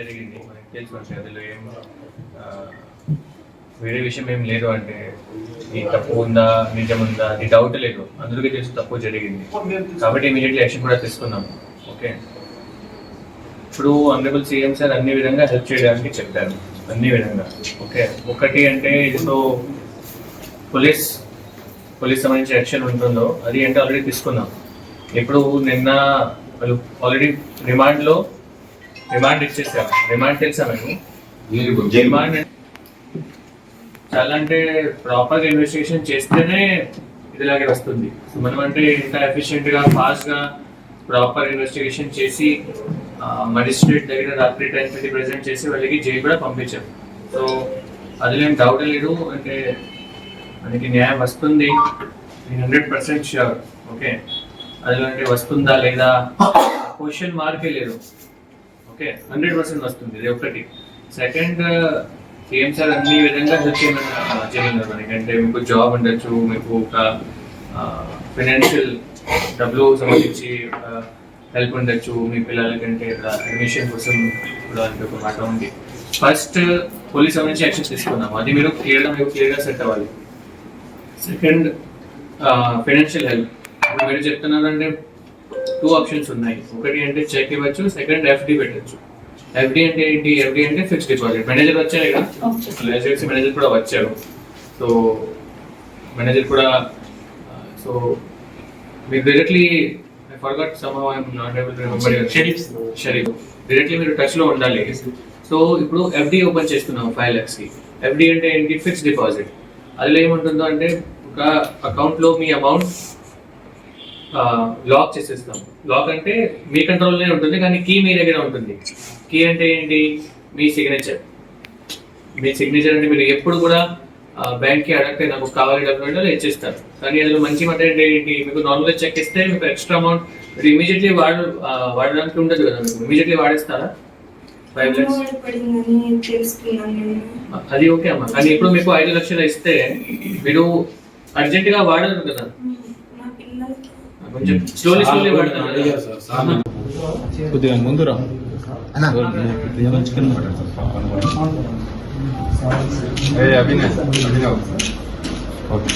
జరిగింది. తెలుసుకోవచ్చు అందులో ఏం వేరే విషయం ఏం లేదు అంటే ఈ తప్పు ఉందా నిజం ఉందా అది డౌట్ లేదు. అందరికీ తెలుసు తప్పు జరిగింది. కాబట్టి ఇమీడియట్లీ యాక్షన్ కూడా తీసుకున్నాం ఓకే? ఇప్పుడు ఆనరబుల్ సీఎం సార్ అన్ని విధంగా హెల్ప్ చేయడానికి చెప్పారు. అన్ని విధంగా. ఓకే? ఒకటి అంటే ఇప్పుడు పోలీస్ పోలీస్ సంబంధించిన యాక్షన్ ఉంటుందో అది అంటే ఆల్రెడీ తీసుకున్నాం. ఇప్పుడు నిన్న వాళ్ళు ఆల్రెడీ రిమాండ్లో రిమాండ్ ఇచ్చేసాం. రిమాండ్ తెలుసా మేము రిమాండ్ చాలా అంటే ప్రాపర్ ఇన్వెస్టిగేషన్ చేస్తేనే ఇదిలాగే వస్తుంది. సో మనం అంటే ఇంత ఎఫిషియెంట్గా ఫాస్ట్గా ప్రాపర్ ఇన్వెస్టిగేషన్ చేసి మజిస్ట్రేట్ దగ్గర రాత్రి టైం పెట్టి ప్రెజెంట్ చేసి వాళ్ళకి జైలు కూడా పంపించాం. సో అది ఏం డౌట్ లేదు. అంటే మనకి న్యాయం వస్తుంది. హండ్రెడ్ పర్సెంట్ ష్యూర్ ఓకే అందులో అంటే వస్తుందా లేదా? క్వశ్చన్ మార్కే లేదు. ఓకే హండ్రెడ్ పర్సెంట్ వస్తుంది ఇది ఒకటి సెకండ్ ఏం సార్ అన్ని విధంగా హెల్ప్ చేయమన్నారు మనకి అంటే మీకు జాబ్ ఉండొచ్చు మీకు ఒక ఫైనాన్షియల్ డబ్బులు సంబంధించి హెల్ప్ ఉండొచ్చు మీ పిల్లలకంటే అడ్మిషన్ కోసం కూడా అంటే ఒక మాట ఉంది. ఫస్ట్ పోలీస్ సంబంధించి యాక్షన్ తీసుకున్నాము అది మీరు క్లియర్గా మీకు క్లియర్గా సెట్ అవ్వాలి. Second financial help. మీరు చెప్తున్నారంటే టూ ఆప్షన్స్ ఉన్నాయి. ఒకటి అంటే చెక్ ఇవ్వచ్చు సెకండ్ ఎఫ్డి పెట్టచ్చు. ఎఫ్డి అంటే ఏంటి? ఎఫ్డి అంటే ఫిక్స్డ్ డిపాజిట్ మేనేజర్ వచ్చారు కదా? హెచ్డిఎఫ్సి మేనేజర్ కూడా వచ్చారు. సో మేనేజర్ కూడా సో మీరు directly I forgot somehow I'm not able to remember Sharif Sharif directly మీరు టచ్లో ఉండాలి. సో ఇప్పుడు ఎఫ్డి ఓపెన్ చేస్తున్నాం ఫైవ్ ల్యాక్స్కి. ఎఫ్డి అంటే ఏంటి? ఫిక్స్డ్ డిపాజిట్ అందులో ఏముంటుందో అంటే ఒక అకౌంట్లో మీ అమౌంట్ లాక్ చేసేస్తాం. లాక్ అంటే మీ కంట్రోల్లోనే ఉంటుంది కానీ కీ మీ దగ్గర ఉంటుంది. కీ అంటే ఏంటి? మీ సిగ్నేచర్ మీ సిగ్నేచర్ అంటే మీరు ఎప్పుడు కూడా బ్యాంక్కి అడిగితే నాకు కావాలి డబ్బులు అంటే ఇచ్చేస్తారు. కానీ అందులో మంచి మాట అంటే ఏంటి? మీకు నార్మల్గా చెక్ ఇస్తే మీకు ఎక్స్ట్రా అమౌంట్ మీరు ఇమీడియట్లీ వాడు వాడడానికి ఉండదు కదా మీకు. ఇమీడియట్లీ వాడేస్తారా? అది ఓకే అమ్మా. కానీ ఇప్పుడు మీకు ఐదు లక్షలు ఇస్తే మీరు అర్జెంట్గా వాడరు కదా. కొంచెం స్లోలీ స్లోలీ వాడతారు కదా. కొద్దిగా ముందు రా ఏ అభినయ్ అభినవ్ ఓకే